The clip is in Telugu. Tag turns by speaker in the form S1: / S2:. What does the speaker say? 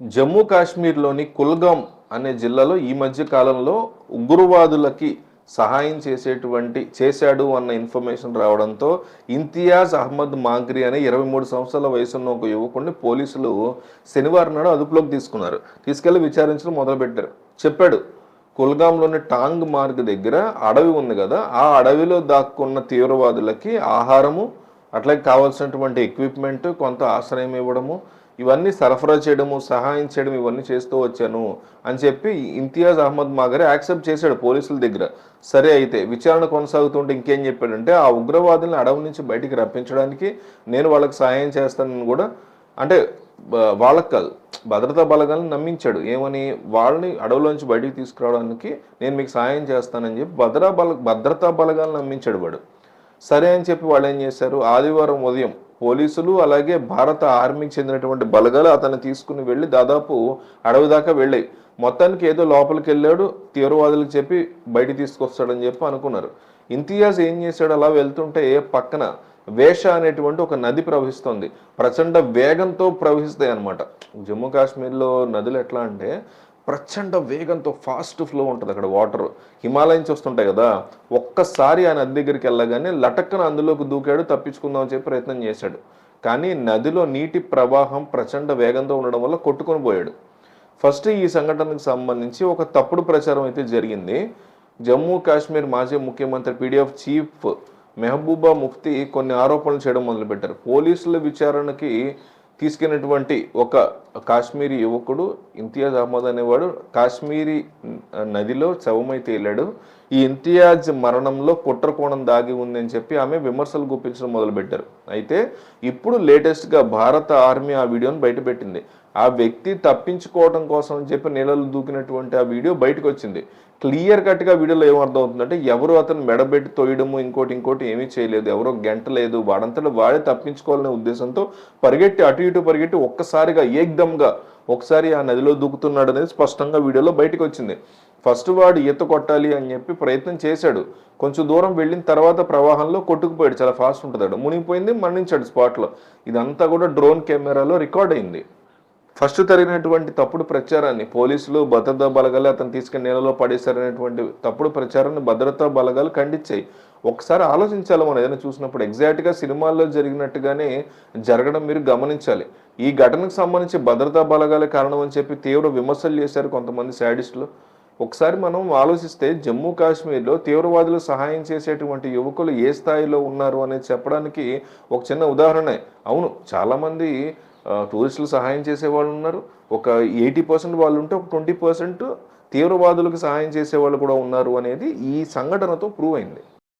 S1: జమ్మూ కాశ్మీర్లోని కుల్గాం అనే జిల్లాలో ఈ మధ్య కాలంలో ఉగ్రవాదులకి సహాయం చేసేటువంటి చేశాడు అన్న ఇన్ఫర్మేషన్ రావడంతో ఇంతియాజ్ అహ్మద్ మాగ్రి అనే ఇరవై మూడు సంవత్సరాల వయసున్న ఒక యువకుడిని పోలీసులు శనివారం నాడు అదుపులోకి తీసుకున్నారు. తీసుకెళ్ళి విచారించడం మొదలుపెట్టారు. చెప్పాడు కుల్గాంలోని టాంగ్ మార్గ్ దగ్గర అడవి ఉంది కదా ఆ అడవిలో దాక్కున్న తీవ్రవాదులకి ఆహారము అట్లాగే కావాల్సినటువంటి ఎక్విప్మెంట్ కొంత ఆశ్రయం ఇవ్వడము ఇవన్నీ సరఫరా చేయడము సహాయం చేయడం ఇవన్నీ చేస్తూ వచ్చాను అని చెప్పి ఇంతియాజ్ అహ్మద్ మాగరే యాక్సెప్ట్ చేశాడు పోలీసుల దగ్గర. సరే అయితే విచారణ కొనసాగుతుంటే ఇంకేం చెప్పాడంటే ఆ ఉగ్రవాదుల్ని అడవి నుంచి బయటికి రప్పించడానికి నేను వాళ్ళకి సహాయం చేస్తానని కూడా అంటే వాళ్ళకి కాదు భద్రతా బలగాలను నమ్మించాడు. ఏమని వాళ్ళని అడవులోంచి బయటికి తీసుకురావడానికి నేను మీకు సహాయం చేస్తానని చెప్పి భద్రా బల భద్రతా బలగాలను నమ్మించాడు వాడు. సరే అని చెప్పి వాళ్ళు ఏం చేశారు? ఆదివారం ఉదయం పోలీసులు అలాగే భారత ఆర్మీకి చెందినటువంటి బలగాలు అతన్ని తీసుకుని వెళ్ళి దాదాపు అడవి దాకా వెళ్ళాయి. మొత్తానికి ఏదో లోపలికి వెళ్ళాడు తీవ్రవాదులకు చెప్పి బయట తీసుకొస్తాడని చెప్పి అనుకున్నారు. ఇంతియాజ్ ఏం చేశాడు? అలా వెళ్తుంటే పక్కన వేష అనేటువంటి ఒక నది ప్రవహిస్తుంది. ప్రచండ వేగంతో ప్రవహిస్తాయి అనమాట జమ్మూ కాశ్మీర్లో నదులు ఎట్లా అంటే ప్రచండ వేగంతో ఫాస్ట్ ఫ్లో ఉంటుంది అక్కడ వాటర్. హిమాలయన్స్ వస్తుంటాయి కదా ఒక్కసారి ఆ నది దగ్గరికి వెళ్ళగానే లటక్కన అందులోకి దూకాడు తప్పించుకుందాం అని చెప్పి ప్రయత్నం చేశాడు. కానీ నదిలో నీటి ప్రవాహం ప్రచండ వేగంతో ఉండడం వల్ల కొట్టుకొని పోయాడు. ఫస్ట్ ఈ సంఘటనకు సంబంధించి ఒక తప్పుడు ప్రచారం అయితే జరిగింది. జమ్మూ కాశ్మీర్ మాజీ ముఖ్యమంత్రి పీడిఎఫ్ చీఫ్ మెహబూబా ముఫ్తీ కొన్ని ఆరోపణలు చేయడం మొదలుపెట్టారు. పోలీసుల విచారణకి తీసుకెళ్ళినటువంటి ఒక కాశ్మీరీ యువకుడు ఇంతియాజ్ అహ్మద్ అనేవాడు కాశ్మీరీ నదిలో శవమై తేలాడు ఈ ఇంతియాజ్ మరణంలో కుట్రకోణం దాగి ఉందని చెప్పి ఆమె విమర్శలు గుప్పించడం మొదలుపెట్టారు. అయితే ఇప్పుడు లేటెస్ట్గా భారత ఆర్మీ ఆ వీడియోని బయటపెట్టింది. ఆ వ్యక్తి తప్పించుకోవడం కోసం అని చెప్పి నీళ్ళలో దూకినటువంటి ఆ వీడియో బయటకు వచ్చింది క్లియర్ కట్గా వీడియోలో ఏమర్థం అవుతుందంటే ఎవరు అతను మెడబెట్టి తోయడము ఇంకోటి ఇంకోటి ఏమీ చేయలేదు. ఎవరో గంట లేదు. వాడంతటా వాడే తప్పించుకోవాలనే ఉద్దేశంతో పరిగెట్టి అటు ఇటు పరిగెట్టి ఒక్కసారిగా ఏకదమ్గా ఒకసారి ఆ నదిలో దూకుతున్నాడు అనేది స్పష్టంగా వీడియోలో బయటకు వచ్చింది ఫస్ట్ వాడు ఈత కొట్టాలి అని చెప్పి ప్రయత్నం చేశాడు. కొంచెం దూరం వెళ్ళిన తర్వాత ప్రవాహంలో కొట్టుకుపోయాడు. చాలా ఫాస్ట్ ఉంటుంది మునిగిపోయింది మరణించాడు స్పాట్లో ఇదంతా కూడా డ్రోన్ కెమెరాలో రికార్డ్ అయింది. ఫస్ట్ జరిగినటువంటి తప్పుడు ప్రచారాన్ని పోలీసులు భద్రతా బలగాలు అతను తీసుకుని నీళ్ళలో పడేశారనేటువంటి తప్పుడు ప్రచారాన్ని భద్రతా బలగాలు ఖండించాయి. ఒకసారి ఆలోచించాలి మనం ఏదైనా చూసినప్పుడు. ఎగ్జాక్ట్గా సినిమాల్లో జరిగినట్టుగానే జరగడం మీరు గమనించాలి. ఈ ఘటనకు సంబంధించి భద్రతా బలగాలే కారణం అని చెప్పి తీవ్ర విమర్శలు చేశారు కొంతమంది శాడిస్టులు ఒకసారి మనం ఆలోచిస్తే జమ్మూ కాశ్మీర్లో తీవ్రవాదులు సహాయం చేసేటువంటి యువకులు ఏ స్థాయిలో ఉన్నారు అనేది చెప్పడానికి ఒక చిన్న ఉదాహరణ. అవును చాలామంది టూరిస్టులు సహాయం చేసే వాళ్ళు ఉన్నారు. ఒక ఎయిటీ పర్సెంట్ వాళ్ళు ఉంటే ఒక ట్వంటీ పర్సెంట్ తీవ్రవాదులకు సహాయం చేసే వాళ్ళు కూడా ఉన్నారు అనేది ఈ సంఘటనతో ప్రూవ్ అయింది.